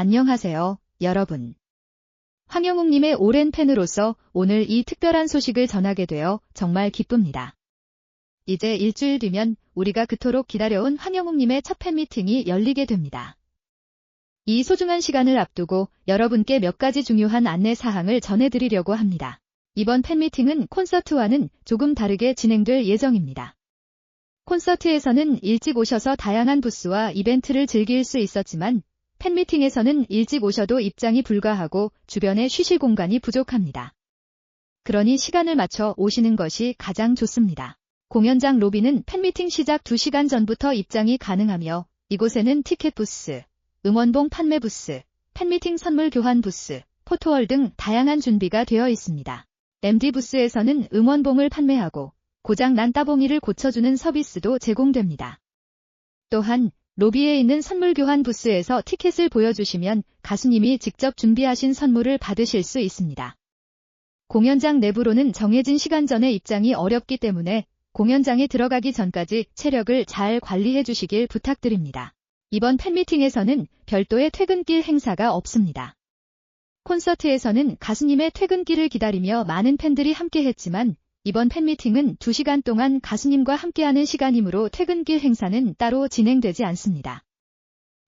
안녕하세요, 여러분. 황영욱님의 오랜 팬으로서 오늘 이 특별한 소식을 전하게 되어 정말 기쁩니다. 이제 일주일 뒤면 우리가 그토록 기다려온 황영욱님의 첫 팬미팅이 열리게 됩니다. 이 소중한 시간을 앞두고 여러분께 몇 가지 중요한 안내 사항을 전해드리려고 합니다. 이번 팬미팅은 콘서트와는 조금 다르게 진행될 예정입니다. 콘서트에서는 일찍 오셔서 다양한 부스와 이벤트를 즐길 수 있었지만 팬미팅에서는 일찍 오셔도 입장이 불가하고 주변에 쉬실 공간이 부족합니다. 그러니 시간을 맞춰 오시는 것이 가장 좋습니다. 공연장 로비는 팬미팅 시작 2시간 전부터 입장이 가능하며 이곳에는 티켓 부스, 응원봉 판매 부스, 팬미팅 선물 교환 부스, 포토월 등 다양한 준비가 되어 있습니다. MD 부스에서는 응원봉을 판매하고 고장 난 따봉이를 고쳐주는 서비스도 제공됩니다. 또한 로비에 있는 선물 교환 부스에서 티켓을 보여주시면 가수님이 직접 준비하신 선물을 받으실 수 있습니다. 공연장 내부로는 정해진 시간 전에 입장이 어렵기 때문에 공연장에 들어가기 전까지 체력을 잘 관리해 주시길 부탁드립니다. 이번 팬미팅에서는 별도의 퇴근길 행사가 없습니다. 콘서트에서는 가수님의 퇴근길을 기다리며 많은 팬들이 함께 했지만 이번 팬미팅은 2시간 동안 가수님과 함께하는 시간이므로 퇴근길 행사는 따로 진행되지 않습니다.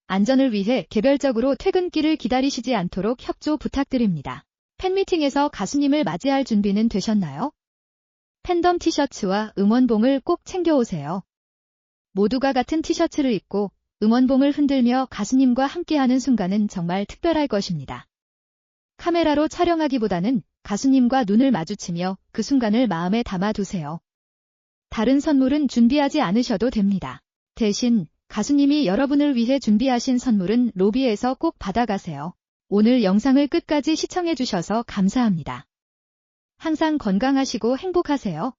안전을 위해 개별적으로 퇴근길을 기다리시지 않도록 협조 부탁드립니다. 팬미팅에서 가수님을 맞이할 준비는 되셨나요? 팬덤 티셔츠와 응원봉을 꼭 챙겨오세요. 모두가 같은 티셔츠를 입고 응원봉을 흔들며 가수님과 함께하는 순간은 정말 특별할 것입니다. 카메라로 촬영하기보다는 가수님과 눈을 마주치며 그 순간을 마음에 담아두세요. 다른 선물은 준비하지 않으셔도 됩니다. 대신 가수님이 여러분을 위해 준비하신 선물은 로비에서 꼭 받아가세요. 오늘 영상을 끝까지 시청해주셔서 감사합니다. 항상 건강하시고 행복하세요.